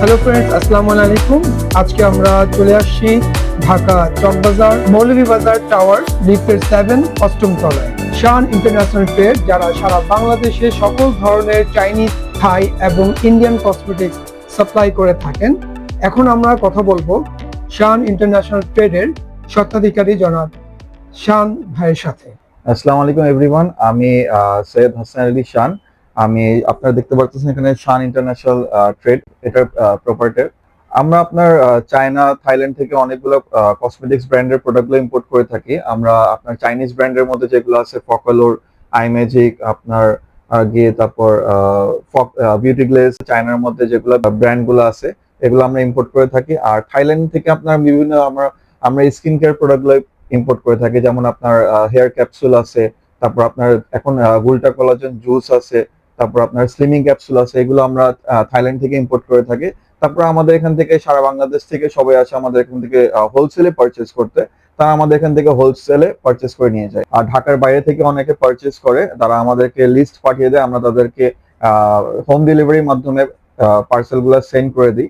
Hello friends আসসালামু আলাইকুম আজকে আমরা চলে আসছি ঢাকা চকবাজার মৌলভীবাজার টাওয়ার, লিফটের সেভেন অষ্টম তলায়। শান ইন্টারন্যাশনাল ট্রেড যারা সারা বাংলাদেশে সকল ধরনের চাইনিজ, থাই এবং ইন্ডিয়ান কসমেটিক্স সাপ্লাই করে থাকেন। এখন আমরা কথা বলব শান ইন্টারন্যাশনাল ট্রেডের স্বত্বাধিকারী জনাব শান ভাইয়ের সাথে। আসসালামু আলাইকুম এভরিওয়ান আমি সৈয়দ হাসান আলী শান আমি, আপনারা দেখতে পাচ্ছেন এখানে শান ইন্টারন্যাশনাল ট্রেড এটার প্রপার্টার আমরা আপনার চায়না থাইল্যান্ড থেকে অনেকগুলো কসমেটিক্স ব্র্যান্ডের প্রোডাক্টগুলো ইম্পোর্ট করে থাকি। আমরা আপনার চাইনিজ ব্র্যান্ডের মধ্যে যেগুলো আছে ফকালোর আইম্যাজিক আপনার গিয়ে তারপর বিউটি গ্লেস চায়নার মধ্যে যেগুলো ব্র্যান্ডগুলো আছে, এগুলো আমরা ইম্পোর্ট করে থাকি। আর থাইল্যান্ড থেকে আপনার বিভিন্ন, আমরা আমরা স্কিন কেয়ার প্রোডাক্টগুলো ইম্পোর্ট করে থাকি। যেমন আপনার হেয়ার ক্যাপসুল আছে, তারপর আপনার এখন গুলটা কলাজেন জুস আছে তারপর আপনার স্লিমিং ক্যাপসুল আছে, এগুলো আমরা থাইল্যান্ড থেকে ইম্পোর্ট করে থাকি। তারপর আমাদের এখান থেকে সারা বাংলাদেশ থেকে সবাই আসে আমাদের এখান থেকে হোলসেলে পারচেস করতে। তারা আমাদের এখান থেকে হোলসেলে পারচেস করে নিয়ে যায়। আর ঢাকার বাইরে থেকে অনেকে পারচেস করে, তারা আমাদেরকে লিস্ট পাঠিয়ে দেয়, আমরা তাদেরকে হোম ডেলিভারির মাধ্যমে পার্সেলগুলো সেন্ড করে দিই।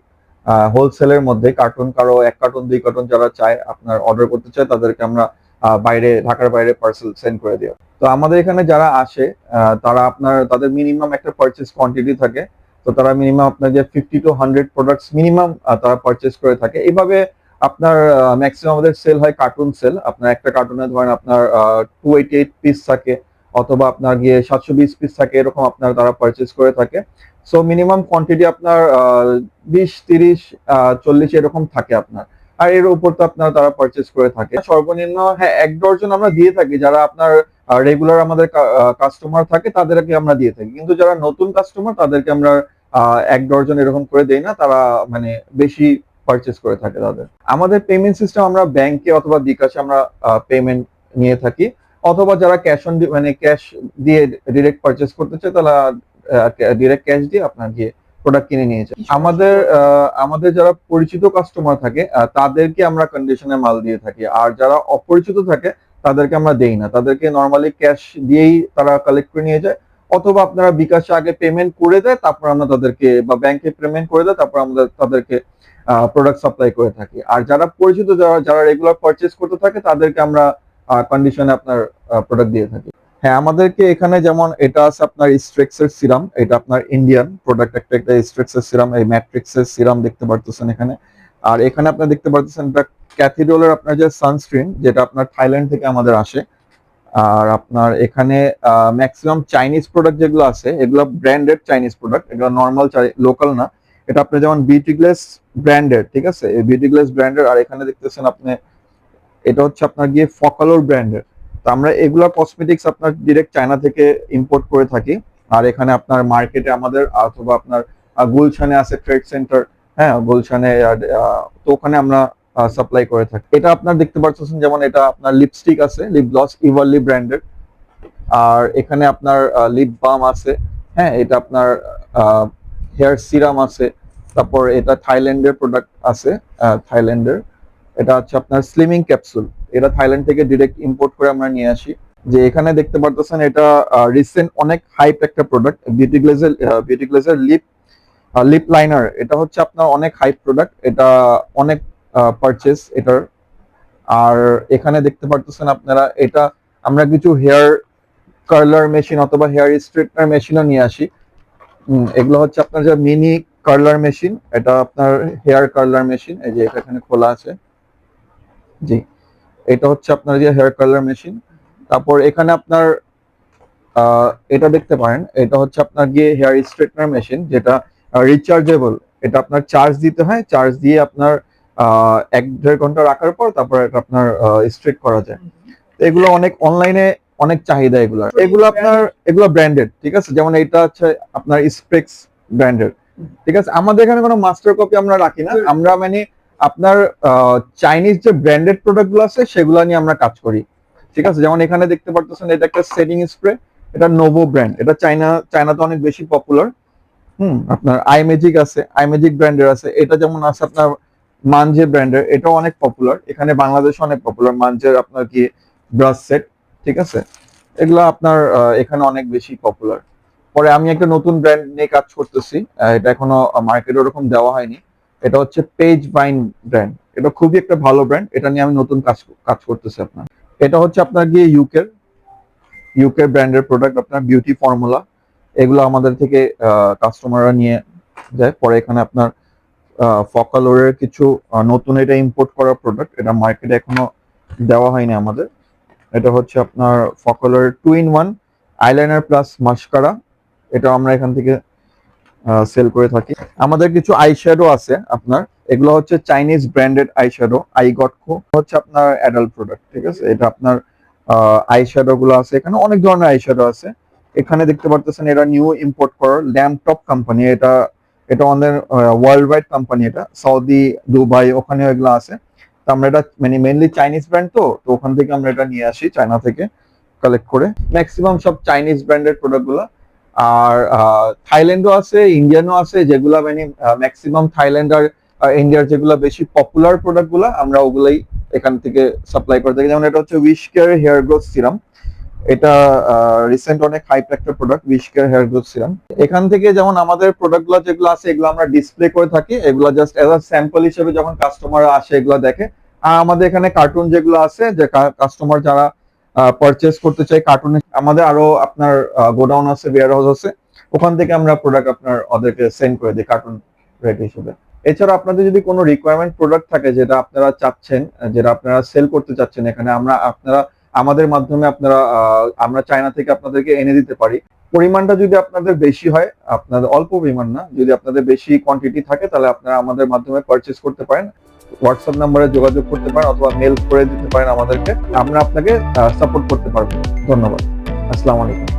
হোলসেলের মধ্যে কার্টুন কারও এক কার্টুন দুই কার্টুন যারা চায়, আপনার অর্ডার করতে চায়, তাদেরকে আমরা বাইরে, ঢাকার বাইরে পার্সেল সেন্ড করে দিই তো আমাদের এখানে যারা আসে তারা আপনার, তাদের মিনিমাম একটা পারচেস কোয়ান্টিটি থাকে। তো তারা মিনিমাম আপনার যে fifty two hundred products minimum তারা পারচেস করে থাকে। এইভাবে আপনার ম্যাক্সিমাম আমাদের সেল হয় কার্টুন সেল আপনার একটা কার্টুনে ধরেন আপনার টু এইটি এইট পিস থাকে, অথবা আপনার গিয়ে সাতশো বিশ পিস থাকে, এরকম আপনার তারা পারচেস করে থাকে। সো মিনিমাম কোয়ান্টিটি আপনার বিশ, তিরিশ চল্লিশ এরকম থাকে আপনার। আর এর উপর তো আপনার তারা পারচেস করে থাকে। সর্বনিম্ন হ্যাঁ এক ডর্জন আমরা দিয়ে থাকি। যারা আপনার রেগুলার আমাদের কাস্টমার থাকে, তাদেরকে আমরা দিয়ে থাকি। কিন্তু যারা নতুন কাস্টমার তাদেরকে আমরা এক ডর্জন এরকম করে দেই না। তারা মানে বেশি পারচেস করে থাকে তাদের। আমাদের পেমেন্ট সিস্টেম আমরা ব্যাংকে অথবা বিকাশে আমরা পেমেন্ট নিয়ে থাকি। অথবা যারা ক্যাশ অন মানে ক্যাশ দিয়ে ডিরেক্ট পারচেস করতে চায়, তারা ডিরেক্ট ক্যাশ দিয়ে আপনার গিয়ে প্রোডাক্ট কিনে নিয়েছে আমাদের আমাদের যারা পরিচিত কাস্টমার থাকে তাদেরকে আমরা কন্ডিশনে মাল দিয়ে থাকি। আর যারা অপরিচিত থাকে, তাদেরকে আমরা দেই না। তাদেরকে নর্মালি ক্যাশ দিয়েই তারা কালেক্ট করে নিয়ে যায়। অথবা আপনারা বিকাশে আগে পেমেন্ট করে দেয়, তারপর আমরা তাদেরকে, বা ব্যাংকে পেমেন্ট করে দেয়, তারপর আমরা তাদেরকে প্রোডাক্ট সাপ্লাই করে থাকি। আর যারা পরিচিত, যারা যারা রেগুলার পারচেস করতে থাকে, তাদেরকে আমরা কন্ডিশনে আপনার প্রোডাক্ট দিয়ে থাকি। হ্যাঁ আমাদেরকে এখানে যেমন এটা আছে আপনার স্ট্রেক্সের সিরাম এটা আপনার ইন্ডিয়ান প্রোডাক্ট একটা একটা স্ট্রেক্সের সিরাম এই ম্যাট্রিক্সের সিরাম দেখতে পারতেছেন এখানে। আর এখানে আপনার দেখতে পারতেছেন এটা ক্যাথিড্রলের আপনার যে সানস্ক্রিন যেটা আপনার থাইল্যান্ড থেকে আমাদের আসে। আর আপনার এখানে ম্যাক্সিমাম চাইনিজ প্রোডাক্ট যেগুলো আছে, এগুলো ব্র্যান্ডেড চাইনিজ প্রোডাক্ট এগুলো নর্মাল লোকাল না। এটা আপনি যেমন বিউটিগ্লেস ব্র্যান্ডেড ঠিক আছে? এই বিউটিগ্লেস ব্র্যান্ডের আর এখানে দেখতেছেন আপনি, এটা হচ্ছে আপনার গিয়ে ফকালোর ব্র্যান্ডের তো আমরা এগুলা কসমেটিক্স আপনার ডিরেক্ট চায়না থেকে ইম্পোর্ট করে থাকি। আর এখানে আপনার মার্কেটে আমাদের, অথবা আপনার গুলশানে আছে ট্রেড সেন্টার হ্যাঁ গুলশানে তো ওখানে আমরা সাপ্লাই করে থাকি। এটা আপনার দেখতে পাচ্ছেন যেমন এটা আপনার লিপস্টিক আছে লিপ গ্লস ইভারলি ব্র্যান্ডেড আর এখানে আপনার লিপ বাম আছে হ্যাঁ এটা আপনার হেয়ার সিরাম আছে। তারপর এটা থাইল্যান্ডের প্রোডাক্ট আছে থাইল্যান্ডের এটা হচ্ছে আপনার স্লিমিং ক্যাপসুল এটা থাইল্যান্ড থেকে ডিরেক্ট ইম্পোর্ট করে আমরা নিয়ে আসি। যে এখানে দেখতে পারতেছেন এটা রিসেন্ট অনেক হাইপ একটা product beauty glazer beauty glazer lip lip liner এটা হচ্ছে আপনার অনেক হাইপ প্রোডাক্ট এটা অনেক পারচেস এটার। আর এখানে দেখতে পারতেছেন আপনারা, এটা আমরা কিছু হেয়ার কার্লার মেশিন অথবা হেয়ার স্ট্রেটনার মেশিনও নিয়ে আসি। এগুলো হচ্ছে আপনার যে মিনি কার্লার মেশিন এটা আপনার হেয়ার কার্লার মেশিন এই যে এখানে খোলা আছে। জি। এটা হচ্ছে আপনার যে হেয়ার কালার মেশিন তারপর এখানে আপনার এটা দেখতে পারেন এটা হচ্ছে আপনার গিয়ে হেয়ার স্ট্রেটনার মেশিন যেটা রিচার্জেবল এটা আপনার চার্জ দিতে হয় চার্জ দিয়ে আপনার এক দেড় ঘণ্টা রাখার পর তারপর এটা আপনার স্ট্রেট করা যায়। এগুলো অনেক অনলাইনে অনেক চাহিদা এগুলো। এগুলো আপনার এগুলো ব্র্যান্ডেড ঠিক আছে? যেমন এটা হচ্ছে আপনার স্প্রেক্স ব্র্যান্ডেড ঠিক আছে? আমাদের এখানে কোনো মাস্টার কপি আমরা রাখি না। আমরা মানে আপনার চাইনিজ যে ব্র্যান্ডেড প্রোডাক্টগুলো আছে, সেগুলো নিয়ে আমরা কাজ করি। ঠিক আছে? যেমন এখানে দেখতে পারতেছেন, এটা একটা সেটিং স্প্রে এটা নোভো ব্র্যান্ড এটা চাইনা চায়নাতে অনেক বেশি পপুলার হুম, আপনার আইমেজিক আছে আইমেজিক ব্র্যান্ডের আছে, এটা যেমন আছে আপনার মানজে ব্র্যান্ডের এটাও অনেক পপুলার এখানে বাংলাদেশে অনেক পপুলার মানজের আপনার কি ব্রাশ সেট ঠিক আছে? এগুলো আপনার এখানে অনেক বেশি পপুলার পরে আমি একটা নতুন ব্র্যান্ড নিয়ে কাজ করতেছি এটা এখনও মার্কেটে ওরকম দেওয়া হয়নি। এটা হচ্ছে পেজ বাইন ব্র্যান্ড এটা খুবই একটা ভালো ব্র্যান্ড এটা নিয়ে আমি নতুন কাজ কাজ করতেছি আপনার। এটা হচ্ছে আপনার গিয়ে ইউকের ইউকে ব্র্যান্ডের প্রোডাক্ট আপনার বিউটি ফর্মুলা এগুলো আমাদের থেকে কাস্টমাররা নিয়ে যায়। পরে এখানে আপনার ফকালোরের কিছু নতুন এটা ইম্পোর্ট করা প্রোডাক্ট এটা মার্কেটে এখনও দেওয়া হয়নি আমাদের। এটা হচ্ছে আপনার Focallure two in one eyeliner plus mascara এটা আমরা এখান থেকে সেল করে থাকি। আমাদের কিছু আই শ্যাডো আছে আপনার। এগুলো হচ্ছে Chinese branded eye shadow eye গটকো হচ্ছে আপনার অ্যাডাল্ট প্রোডাক্ট ঠিক আছে? এটা আপনার আই শ্যাডো গুলো আছে এখানে। অনেক ধরনের আই শ্যাডো আছে। এখানে দেখতে পারতেছেন এটা নিউ ইম্পোর্ট করার ল্যাম্পটপ কোম্পানি এটা এটা আমাদের ওয়ার্ল্ড ওয়াইড কোম্পানি এটা। সৌদি দুবাই ওখানে এগুলো আছে। তো আমরা এটা মানে মেনলি চাইনিজ ব্র্যান্ড তো তো ওখান থেকে আমরা এটা নিয়ে আসি চায়না থেকে কালেক্ট করে। ম্যাক্সিমাম সব চাইনিজ ব্র্যান্ডের প্রোডাক্টগুলো আর থাইল্যান্ডও আছে, ইন্ডিয়ানও আছে, যেগুলা মানে ম্যাক্সিমাম থাইল্যান্ড আর ইন্ডিয়ার যেগুলো বেশি পপুলার প্রোডাক্টগুলো আমরা ওগুলাই এখান থেকে সাপ্লাই করে থাকি। যেমন এটা হচ্ছে Wish Care hair growth serum এটা রিসেন্ট অনেক হাইপ একটা product Wish Care hair growth serum এখান থেকে যেমন আমাদের প্রোডাক্টগুলো যেগুলো আছে, এগুলো আমরা ডিসপ্লে করে থাকি, এগুলো জাস্ট এজ আ স্যাম্পল হিসেবে যখন কাস্টমার আসে, এগুলো দেখে। আর আমাদের এখানে কার্টুন যেগুলো আছে, যে কাস্টমার যারা পারচেস করতে চাই কার্টুনে আমাদের আরও আপনার গোডাউন আছে ওয়্যার হাউস আছে। ওখান থেকে আমরা প্রোডাক্ট আপনার ওদেরকে সেন্ড করে দিই কার্টুন রেট হিসেবে। এছাড়া আপনাদের যদি কোনো রিকোয়ারমেন্ট প্রোডাক্ট থাকে যেটা আপনারা চাচ্ছেন, যেটা আপনারা সেল করতে চাচ্ছেন এখানে, আমরা আপনারা, আমাদের মাধ্যমে আপনারা আমরা চায়না থেকে আপনাদেরকে এনে দিতে পারি। পরিমাণটা যদি আপনাদের বেশি হয়, আপনাদের অল্প পরিমাণ না, যদি আপনাদের বেশি কোয়ান্টিটি থাকে, তাহলে আপনারা আমাদের মাধ্যমে পারচেস করতে পারেন। হোয়াটসঅ্যাপ নাম্বারে যোগাযোগ করতে পারেন অথবা মেল করে দিতে পারেন আমাদেরকে। আমরা আপনাকে সাপোর্ট করতে পারব। ধন্যবাদ। আসসালামু আলাইকুম।